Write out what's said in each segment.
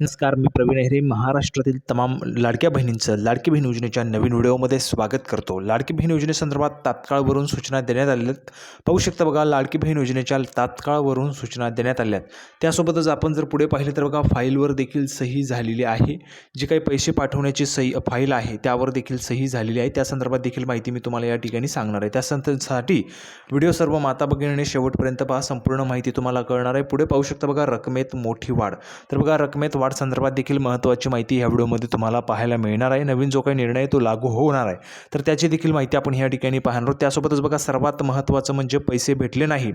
नमस्कार मी प्रवीण अहिरे महाराष्ट्रातील तमाम लाडक्या बहिणींचं लाडकी बहीण योजनेच्या नवीन व्हिडिओमध्ये स्वागत करतो. लाडकी बहीण योजनेसंदर्भात तात्काळवरून सूचना देण्यात आलेल्या आहेत. पाहू शकता बघा लाडकी बहीण योजनेच्या तात्काळवरून सूचना देण्यात आल्या आहेत. त्यासोबतच आपण जर पुढे पाहिले तर बघा फाईलवर देखील सही झालेली आहे. जी काही पैसे पाठवण्याची सही फाईल आहे त्यावर देखील सही झालेली आहे. त्या संदर्भात देखील माहिती मी तुम्हाला या ठिकाणी सांगणार आहे. त्यासाठी व्हिडिओ सर्व माता भगिनीने शेवटपर्यंत पहा. संपूर्ण माहिती तुम्हाला कळणार आहे. पुढे पाहू शकता बघा रकमेत मोठी वाढ. तर बघा रकमेत वाढ संदर्भात देखील महत्त्वाची माहिती ह्या व्हिडिओमध्ये तुम्हाला पाहायला मिळणार आहे. नवीन जो काही निर्णय आहे तो लागू होणार आहे. तर त्याची देखील माहिती आपण ह्या ठिकाणी पाहणार आहोत. त्यासोबतच बघा सर्वात महत्त्वाचं म्हणजे पैसे भेटले नाही.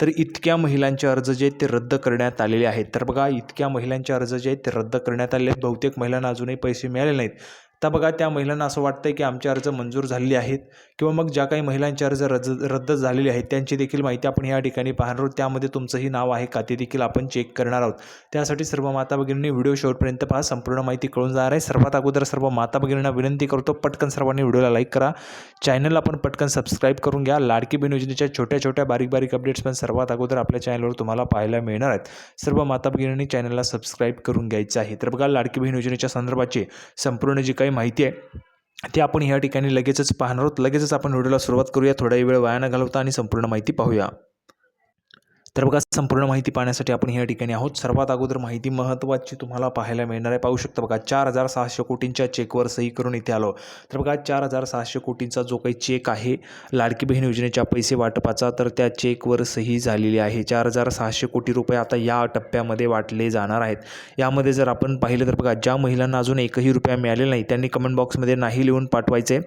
तर इतक्या महिलांचे अर्ज जे आहेत ते रद्द करण्यात आलेले आहेत. तर बघा इतक्या महिलांचे अर्ज जे आहेत ते रद्द करण्यात आलेले आहेत. बहुतेक महिलांना अजूनही पैसे मिळाले नाहीत. तर बघा त्या महिलांना असं वाटतं की आमचे अर्ज मंजूर झालेले आहेत किंवा मग ज्या काही महिलांचे अर्ज रद्द रद्द झालेले आहेत त्यांची देखील माहिती आपण या ठिकाणी पाहणार आहोत. त्यामध्ये तुमचंही नाव आहे का ते देखील आपण चेक करणार आहोत. त्यासाठी सर्व माता भगिनींनी व्हिडिओ शेवटपर्यंत पहा. संपूर्ण माहिती कळून जाणार आहे. सर्वात अगोदर सर्व माता भगिनींना विनंती करतो पटकन सर्वांनी व्हिडिओला लाईक करा. चॅनलला पण पटकन सबस्क्राईब करून घ्या. लाडकी बहीण योजनेच्या छोट्या छोट्या बारीक बारीक अपडेट्स पण सर्वात अगोदर आपल्या चॅनलवर तुम्हाला पाहायला मिळणार आहेत. सर्व माता भगिनींनी चॅनलला सबस्क्राईब करून घ्यायचं आहे. तर बघा लाडकी बहीण योजनेच्या संदर्भाची संपूर्ण जी काही माहिती आहे ते आपण ह्या ठिकाणी लगेचच पाहणार आहोत. लगेचच आपण व्हिडिओला सुरुवात करूया. थोडा वेळ वाया न घालवता आणि संपूर्ण माहिती पाहूया. तर बघा संपूर्ण माहिती पाहण्यासाठी आपण या ठिकाणी आहोत. सर्वात अगोदर माहिती महत्त्वाची तुम्हाला पाहायला मिळणार आहे. पाहू शकता बघा चार हजार सहाशे कोटींच्या चेकवर सही करून इथे आलो. तर बघा चार हजार सहाशे कोटींचा जो काही चेक आहे लाडकी बहीण योजनेच्या पैसे वाटपाचा तर त्या चेकवर सही झालेली आहे. चार हजार सहाशे कोटी रुपये आता या टप्प्यामध्ये वाटले जाणार आहेत. यामध्ये जर आपण पाहिलं तर बघा ज्या महिलांना अजून एकही रुपया मिळालेला नाही त्यांनी कमेंट बॉक्समध्ये नाही लिहून पाठवायचे.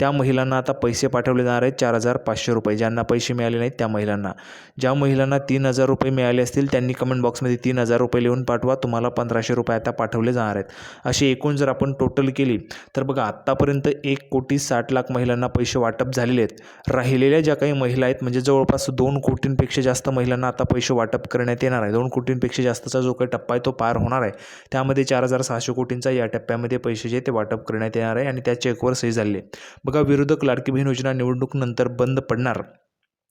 त्या महिलांना आता पैसे पाठवले जाणार आहेत चार हजार पाचशे रुपये. ज्यांना पैसे मिळाले नाहीत त्या महिलांना. ज्या महिलांना तीन तीन हजार रुपये मिळाले असतील त्यांनी कमेंट बॉक्समध्ये तीन हजार रुपये लिहून पाठवा. तुम्हाला पंधराशे रुपये आता पाठवले जाणार आहेत. अशी एकूण जर आपण टोटल केली तर बघा आत्तापर्यंत एक कोटी साठ लाख महिलांना पैसे वाटप झालेले आहेत. राहिलेल्या ज्या काही महिला आहेत म्हणजे जवळपास दोन कोटींपेक्षा जास्त महिलांना आता पैसे वाटप करण्यात येणार आहे. दोन कोटींपेक्षा जास्तचा जो काही टप्पा आहे तो पार होणार आहे. त्यामध्ये चार हजार सहाशे कोटींचा या टप्प्यामध्ये पैसे जे ते वाटप करण्यात येणार आहे आणि त्या चेकवर सही झाले बघा विरोधक लाडकी बहीण योजना निवडणूक नंतर बंद पडणार.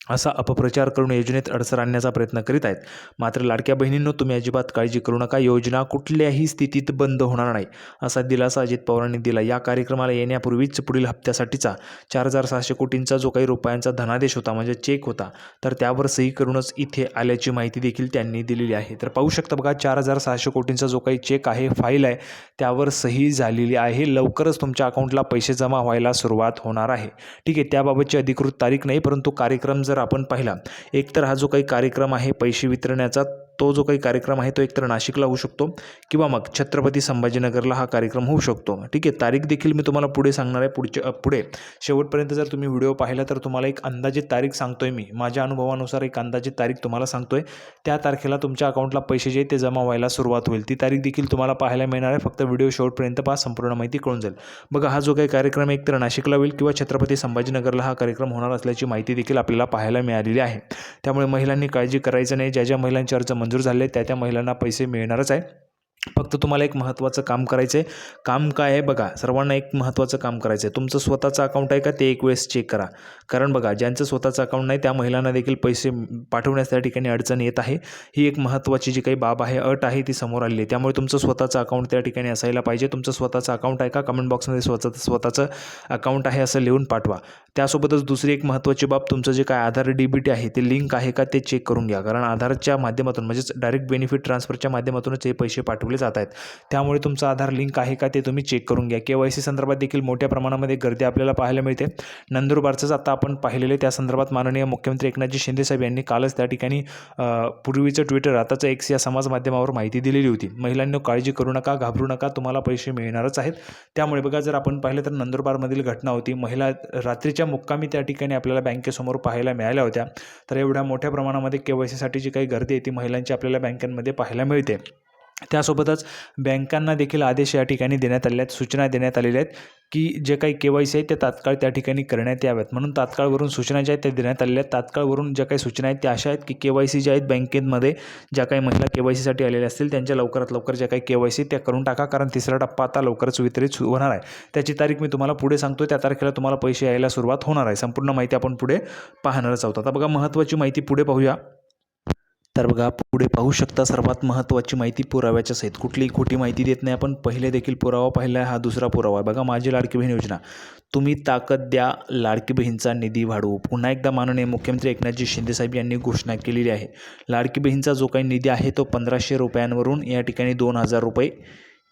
असा अपप्रचार करून योजनेत अडसर आणण्याचा प्रयत्न करीत आहेत. मात्र लाडक्या बहिणींनो तुम्ही अजिबात काळजी करू नका. योजना कुठल्याही स्थितीत बंद होणार नाही असा दिलासा अजित पवारांनी दिला. या कार्यक्रमाला येण्यापूर्वीच पुढील हप्त्यासाठीचा चार हजार सहाशे कोटींचा जो काही रुपयांचा धनादेश होता म्हणजे चेक होता तर त्यावर सही करूनच इथे आल्याची माहिती देखील त्यांनी दिलेली आहे. तर पाहू शकता बघा चार हजार सहाशे कोटींचा जो काही चेक आहे फाईल आहे त्यावर सही झालेली आहे. लवकरच तुमच्या अकाउंटला पैसे जमा व्हायला सुरुवात होणार आहे. ठीक आहे त्याबाबतची अधिकृत तारीख नाही परंतु कार्यक्रम जर आपण पाहिला एकतर हा जो काही कार्यक्रम आहे पैसे वितरण्याचा तो जो काही कार्यक्रम आहे तो एकतर नाशिकला होऊ शकतो किंवा मग छत्रपती संभाजीनगरला हा कार्यक्रम होऊ शकतो. ठीक आहे तारीख देखील मी तुम्हाला पुढे सांगणार आहे पुढच्या पुढे. शेवटपर्यंत जर तुम्ही व्हिडिओ पाहिला तर तुम्हाला एक अंदाजित तारीख सांगतोय मी. माझ्या अनुभवानुसार एक अंदाजित तारीख तुम्हाला सांगतोय. त्या तारखेला तुमच्या अकाउंटला पैसे जे ते जमा व्हायला सुरुवात होईल. ती तारीख देखील तुम्हाला पाहायला मिळणार आहे. फक्त व्हिडिओ शेवटपर्यंत पहा संपूर्ण माहिती कळून जाईल. बघा हा जो काही कार्यक्रम एकतर नाशिकला होईल किंवा छत्रपती संभाजीनगरला हा कार्यक्रम होणार असल्याची माहिती देखील आपल्याला पाहायला मिळालेली आहे. त्यामुळे महिलांनी काळजी करायचं नाही. ज्या ज्या महिलांच्या अर्ज मंजूर झाले त्या त्या महिलांना पैसे मिळणारच आहे. फक्त तुम्हाला एक महत्त्वाचं काम करायचं आहे काम काय आहे बघा सर्वांना एक महत्त्वाचं काम करायचं आहे तुमचं स्वतःचं अकाउंट आहे का ते एक वेळेस चेक करा. कारण बघा ज्यांचं स्वतःचं अकाउंट नाही त्या महिलांना देखील पैसे पाठवण्यास त्या ठिकाणी अडचण येत आहे. ही एक महत्त्वाची जी काही बाब आहे अट आहे ती समोर आलेली आहे. त्यामुळे तुमचं स्वतःचं अकाउंट त्या ठिकाणी असायला पाहिजे. तुमचं स्वतःचं अकाउंट आहे का? कमेंट बॉक्समध्ये स्वतः स्वतःचं अकाउंट आहे असं लिहून पाठवा. त्यासोबतच दुसरी एक महत्त्वाची बाब तुमचं जे काय आधार डी बी टी आहे ते लिंक आहे का ते चेक करून घ्या. कारण आधारच्या माध्यमातून म्हणजेच डायरेक्ट बेनिफिट ट्रान्सफरच्या माध्यमातूनच हे पैसे पाठवले जात आहेत. त्यामुळे तुमचं आधार लिंक आहे का ते तुम्ही चेक करून घ्या. के वाय सी संदर्भात देखील मोठ्या प्रमाणामध्ये गर्दी आपल्याला पाहायला मिळते. नंदुरबारचंच आता आपण पाहिलेले त्या संदर्भात माननीय मुख्यमंत्री एकनाथजी शिंदेसाहेब यांनी कालच त्या ठिकाणी पूर्वीचं ट्विटर आताचं एक्स या समाज माध्यमावर माहिती दिलेली होती. महिलांनी काळजी करू नका घाबरू नका तुम्हाला पैसे मिळणारच आहेत. त्यामुळे बघा जर आपण पाहिलं तर नंदुरबारमधील घटना होती. महिला रात्रीच्या मुक्कामी त्या ठिकाणी आपल्याला बँकेसमोर पाहायला मिळाल्या होत्या. तर एवढ्या मोठ्या प्रमाणामध्ये के वाय सीसाठी जी काही गर्दी आहे ती महिलांची आपल्याला बँकांमध्ये पाहायला मिळते. त्यासोबतच बँकांना देखील आदेश या ठिकाणी देण्यात आलेले आहेत सूचना देण्यात आलेल्या आहेत की जे काही के वाय सी आहेत ते तात्काळ त्या ठिकाणी करण्यात याव्यात. म्हणून तात्काळवरून सूचना ज्या आहेत त्या देण्यात आलेल्या आहेत. तात्काळवरून ज्या काही सूचना आहेत त्या अशा आहेत की के वाय सी ज्या आहेत बँकेमध्ये ज्या काही महिला के वाय सीसाठी आलेल्या असतील त्यांच्या लवकरात लवकर ज्या काही के वाय सी त्या करून टाका कारण तिसरा टप्पा आता लवकरच वितरित होणार आहे. त्याची तारीख मी तुम्हाला पुढे सांगतो त्या तारखेला तुम्हाला पैसे यायला सुरुवात होणार आहे. संपूर्ण माहिती आपण पुढे पाहणारच आहोत. आता बघा महत्त्वाची माहिती पुढे पाहूया. तर बघा पुढे पाहू शकता सर्वात महत्त्वाची माहिती पुराव्याच्या सहित. कुठलीही खोटी माहिती देत नाही आपण. पहिले देखील पुरावा पाहिला आहे हा दुसरा पुरावा. आहे बघा माझी लाडकी बहीण योजना. तुम्ही ताकद द्या लाडकी बहीणचा निधी वाढवू. पुन्हा एकदा माननीय मुख्यमंत्री एकनाथजी शिंदेसाहेब यांनी घोषणा केलेली आहे. लाडकी बहीणचा जो काही निधी आहे तो पंधराशे रुपयांवरून या ठिकाणी दोन हजार रुपये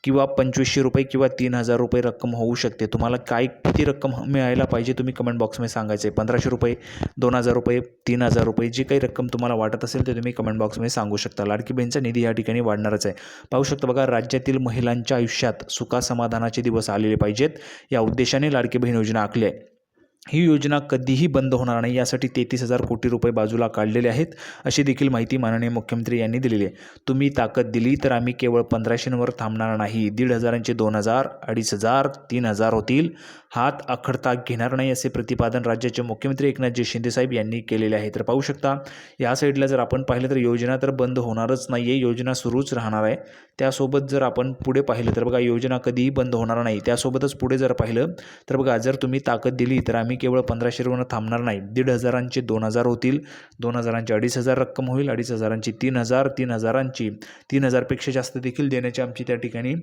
किंवा पंचवीसशे रुपये किंवा तीन हजार रुपये रक्कम होऊ शकते. तुम्हाला काय किती रक्कम मिळायला पाहिजे तुम्ही कमेंट बॉक्समध्ये सांगायचं आहे पंधराशे रुपये दोन हजार रुपये तीन हजार रुपये जी काही रक्कम तुम्हाला वाटत असेल ते तुम्ही कमेंट बॉक्समध्ये सांगू शकता. लाडकी बहीणचा निधी या ठिकाणी वाढणारच आहे. पाहू शकता बघा राज्यातील महिलांच्या आयुष्यात सुखासमाधानाचे दिवस आलेले पाहिजेत. या उद्देशाने लाडकी बहीण योजना आखली आहे. ही योजना कधीही बंद होणार नाही. यासाठी तेहतीस हजार कोटी रुपये बाजूला काढलेले आहेत अशी देखील माहिती माननीय मुख्यमंत्री यांनी दिलेली आहे. तुम्ही ताकद दिली तर आम्ही केवळ पंधराशेंवर थांबणार नाही. दीड हजारांचे दोन हजार अडीच हजार तीन हजार होतील. हात अखडता घेणार नाही असे प्रतिपादन राज्याचे मुख्यमंत्री एकनाथजी शिंदेसाहेब यांनी केलेले आहे. तर पाहू शकता या साईडला जर आपण पाहिलं तर योजना तर बंद होणारच नाही आहे योजना सुरूच राहणार आहे. त्यासोबत जर आपण पुढे पाहिलं तर बघा योजना कधीही बंद होणार नाही. त्यासोबतच पुढे जर पाहिलं तर बघा जर तुम्ही ताकद दिली तर आम्ही केवळ पंधराशे रुपयानं थांबणार नाही. दीड हजारांचे दोन हजार होतील. दोन हजारांचे अडीच हजार रक्कम होईल. अडीच हजारांची तीन हजार तीन हजारांची तीन हजारपेक्षा जास्त देखील देण्याची आमची त्या ठिकाणी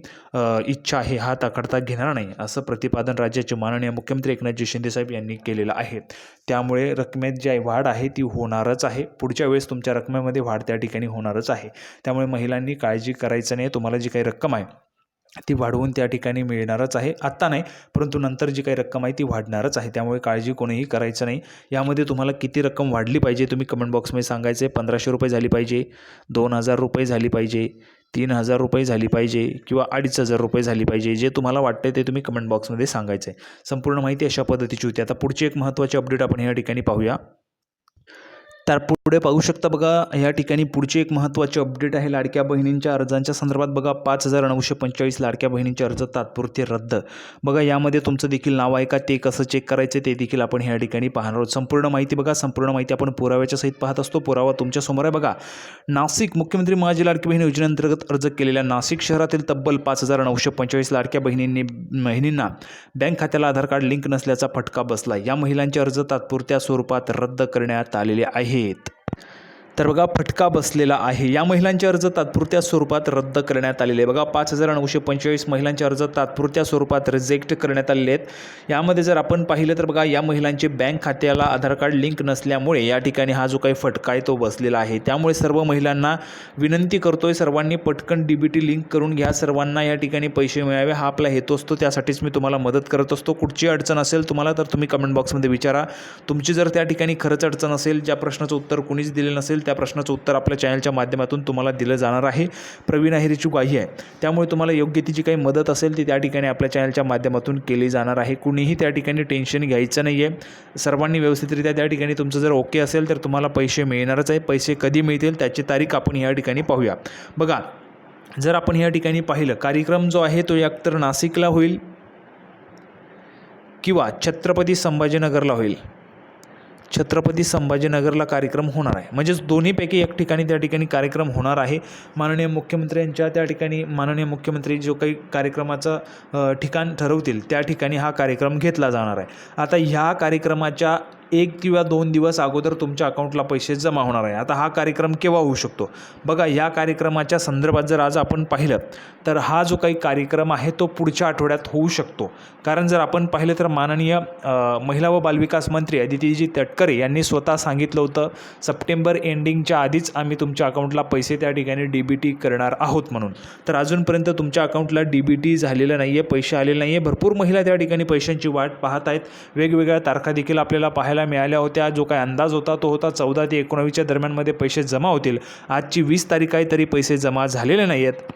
इच्छा आहे. हा आखडता घेणार नाही असं प्रतिपादन राज्याचे माननीय मुख्यमंत्री एकनाथजी शिंदेसाहेब यांनी केलेलं आहे. त्यामुळे रकमेत जी आहे वाढ आहे ती होणारच आहे. पुढच्या वेळेस तुमच्या रकमेमध्ये वाढ त्या ठिकाणी होणारच आहे. त्यामुळे महिलांनी काळजी करायचं नाही. तुम्हाला जी काही रक्कम आहे ती वाढवून त्या ठिकाणी मिळणारच आहे. आत्ता नाही परंतु नंतर जी काही रक्कम आहे ती वाढणारच आहे. त्यामुळे काळजी कोणीही करायचं नाही. यामध्ये तुम्हाला किती रक्कम वाढली पाहिजे तुम्ही कमेंट बॉक्समध्ये सांगायचे पंधराशे रुपये झाली पाहिजे दोन हजार रुपये झाली पाहिजे तीन हजार रुपये झाली पाहिजे किंवा अडीच हजार रुपये झाली पाहिजे. जे तुम्हाला वाटते ते तुम्ही कमेंट बॉक्समध्ये सांगायचं आहे संपूर्ण माहिती अशा पद्धतीची होती. आता पुढची एक महत्त्वाची अपडेट आपण या ठिकाणी पाहूया. तर पुढे पाहू शकता बघा या ठिकाणी पुढची एक महत्त्वाची अपडेट आहे. लाडक्या बहिणींच्या अर्जांच्या संदर्भात बघा पाच हजार नऊशे पंचेचाळीस लाडक्या बहिणींचे अर्ज तात्पुरते रद्द. बघा यामध्ये तुमचं देखील नाव आहे का ते कसं चेक करायचं ते देखील आपण ह्या ठिकाणी पाहणार आहोत. संपूर्ण माहिती बघा संपूर्ण माहिती आपण पुराव्याच्या सहित पाहत असतो. पुरावा तुमच्यासमोर आहे बघा. नाशिक मुख्यमंत्री माझी लाडकी बहीण योजनेअंतर्गत अर्ज केलेल्या नाशिक शहरातील तब्बल पाच हजार नऊशे पंचेचाळीस लाडक्या बहिणींनी बहिणींना बँक खात्याला आधार कार्ड लिंक नसल्याचा फटका बसला. या महिलांचे अर्ज तात्पुरत्या स्वरूपात रद्द करण्यात आलेले आहे. आहेत तर बघा फटका बसलेला आहे. या महिलांचे अर्ज तात्पुरत्या स्वरूपात रद्द करण्यात आलेले आहे बघा पाच हजार नऊशे पंचेचाळीस महिलांचे अर्ज तात्पुरत्या स्वरूपात रिजेक्ट करण्यात आलेले आहेत. यामध्ये जर आपण पाहिलं तर बघा या महिलांचे बँक खात्याला आधार कार्ड लिंक नसल्यामुळे या ठिकाणी हा जो काही फटका आहे तो बसलेला आहे. त्यामुळे सर्व महिलांना विनंती करतोय सर्वांनी पटकन डी बी टी लिंक करून घ्या. सर्वांना या ठिकाणी पैसे मिळावे. हा आपला हेतू असतो त्यासाठीच मी तुम्हाला मदत करत असतो. कुठची अडचण असेल तुम्हाला तर तुम्ही कमेंट बॉक्समध्ये विचारा. तुमची जर त्या ठिकाणी खरंच अडचण असेल ज्या प्रश्नाचं उत्तर कुणीच दिले नसेल त्या प्रश्नाचं उत्तर आपल्या चॅनलच्या माध्यमातून तुम्हाला दिलं जाणार आहे. प्रवीण अहिरीची ग्वाही आहे. त्यामुळे तुम्हाला योग्य ती जी काही मदत असेल ती त्या ठिकाणी आपल्या चॅनलच्या माध्यमातून केली जाणार आहे. कुणीही त्या ठिकाणी टेन्शन घ्यायचं नाही आहे सर्वांनी व्यवस्थितरित्या त्या ठिकाणी तुमचं जर ओके असेल तर तुम्हाला पैसे मिळणारच आहे. पैसे कधी मिळतील त्याची तारीख आपण या ठिकाणी पाहूया. बघा जर आपण या ठिकाणी पाहिलं कार्यक्रम जो आहे तो एकतर नाशिकला होईल किंवा छत्रपती संभाजीनगरला होईल. छत्रपती संभाजीनगरला कार्यक्रम होणार आहे. म्हणजेच दोन्हीपैकी एक ठिकाणी त्या ठिकाणी कार्यक्रम होणार आहे. माननीय मुख्यमंत्र्यांच्या त्या ठिकाणी माननीय मुख्यमंत्री जो काही कार्यक्रमाचं ठिकाण ठरवतील त्या ठिकाणी हा कार्यक्रम घेतला जाणार आहे. आता ह्या कार्यक्रमाच्या एक किंवा दोन दिवस अगोदर तुमच्या अकाउंटला पैसे जमा होणार आहे. आता हा कार्यक्रम केव्हा होऊ शकतो? बघा या कार्यक्रमाच्या संदर्भात जर आज आपण पाहिलं तर हा जो काही कार्यक्रम आहे तो पुढच्या आठवड्यात होऊ शकतो. कारण जर आपण पाहिलं तर माननीय महिला व बालविकास मंत्री अदितीजी तटकरे यांनी स्वतः सांगितलं होतं सप्टेंबर एंडिंगच्या आधीच आम्ही तुमच्या अकाउंटला पैसे त्या ठिकाणी डी बी टी करणार आहोत म्हणून. तर अजूनपर्यंत तुमच्या अकाउंटला डी बी टी झालेलं नाही आहे पैसे आलेले नाही आहे भरपूर महिला त्या ठिकाणी पैशांची वाट पाहत आहेत. वेगवेगळ्या तारखा देखील आपल्याला पाहायला मिळाल्या होत्या. जो काय अंदाज होता तो होता चौदा ते एकोणावीसच्या दरम्यानमध्ये पैसे जमा होतील. आजची वीस तारीख आहे तरी पैसे जमा झालेले नाही आहेत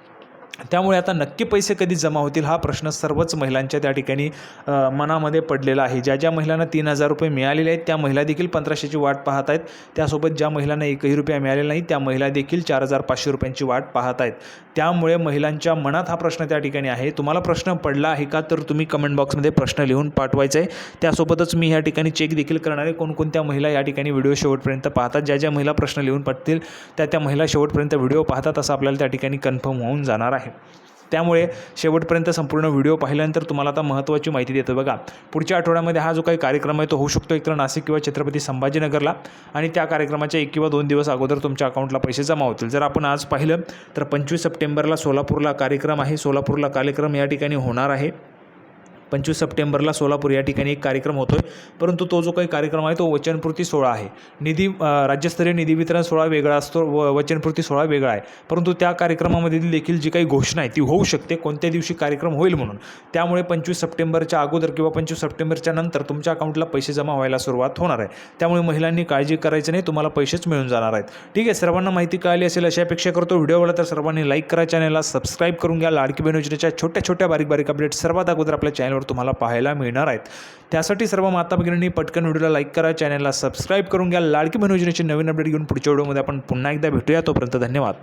त्यामुळे आता नक्की पैसे कधी जमा होतील हा प्रश्न सर्वच महिलांच्या त्या ठिकाणी मनामध्ये पडलेला आहे. ज्या ज्या महिलांना तीन हजार रुपये मिळालेले आहेत त्या महिला देखील पंधराशेची वाट पाहत आहेत. त्यासोबत ज्या महिलांना एकही रुपया मिळालेला नाही त्या महिला देखील चार हजार पाचशे रुपयांची वाट पाहत आहेत. त्यामुळे महिलांच्या मनात हा प्रश्न त्या ठिकाणी आहे. तुम्हाला प्रश्न पडला आहे का तर तुम्ही कमेंट बॉक्समध्ये प्रश्न लिहून पाठवायचा आहे. त्यासोबतच मी या ठिकाणी चेक देखील करणार आहे. कोणकोणत्या महिला या ठिकाणी व्हिडिओ शेवटपर्यंत पाहतात? ज्या ज्या महिला प्रश्न लिहून पाठतील त्या त्या महिला शेवटपर्यंत व्हिडिओ पाहतात असं आपल्याला त्या ठिकाणी कन्फर्म होऊन जाणार आहे. त्यामुळे शेवटपर्यंत संपूर्ण व्हिडिओ पाहिल्यानंतर तुम्हाला आता महत्त्वाची माहिती देतो बघा. पुढच्या आठवड्यामध्ये हा जो काही कार्यक्रम आहे तो होऊ शकतो एकतर नाशिक किंवा छत्रपती संभाजीनगरला. आणि त्या कार्यक्रमाच्या एक किंवा दोन दिवस अगोदर तुमच्या अकाउंटला पैसे जमा होतील. जर आपण आज पाहिलं तर पंचवीस सप्टेंबरला सोलापूरला कार्यक्रम आहे. सोलापूरला कार्यक्रम या ठिकाणी होणार आहे. पंचवीस सप्टेंबरला सोलापूर या ठिकाणी एक कार्यक्रम होतो आहे परंतु तो जो काही कार्यक्रम आहे तो वचनपूर्ती सोहळा आहे. निधी राज्यस्तरीय निधी वितरण सोहळा वेगळा असतो व वचनपूर्ती सोहळा वेगळा आहे. परंतु त्या कार्यक्रमामध्ये देखील जी काही घोषणा आहे ती होऊ शकते. कोणत्या दिवशी कार्यक्रम होईल म्हणून. त्यामुळे पंचवीस सप्टेंबरच्या अगोदर किंवा पंचवीस सप्टेंबरच्या नंतर तुमच्या अकाउंटला पैसे जमा व्हायला सुरुवात होणार आहे. त्यामुळे महिलांनी काळजी करायची नाही तुम्हाला पैसेच मिळून जाणार आहेत. ठीक आहे सर्वांना माहिती कळाली असेल अशी अपेक्षा करतो. व्हिडिओ आवडला तर सर्वांनी लाईक करा चॅनलला सबस्क्राईब करून घ्या. लाडकी बहीण योजनेच्या छोट्या छोट्या बारीक बारीक अपडेट सर्वात अगोदर आपल्या चॅनलवर तुम्हाला पाहायला मिळणार आहेत. त्यासाठी सर्व माता भगिनींनी पटकन व्हिडिओला लाईक करा चॅनलला सबस्क्राईब करून घ्या. लाडकी मनोजनेची योजनेची नवीन अपडेट घेऊन पुढच्या व्हिडिओमध्ये आपण पुन्हा एकदा भेटूया. तोपर्यंत धन्यवाद.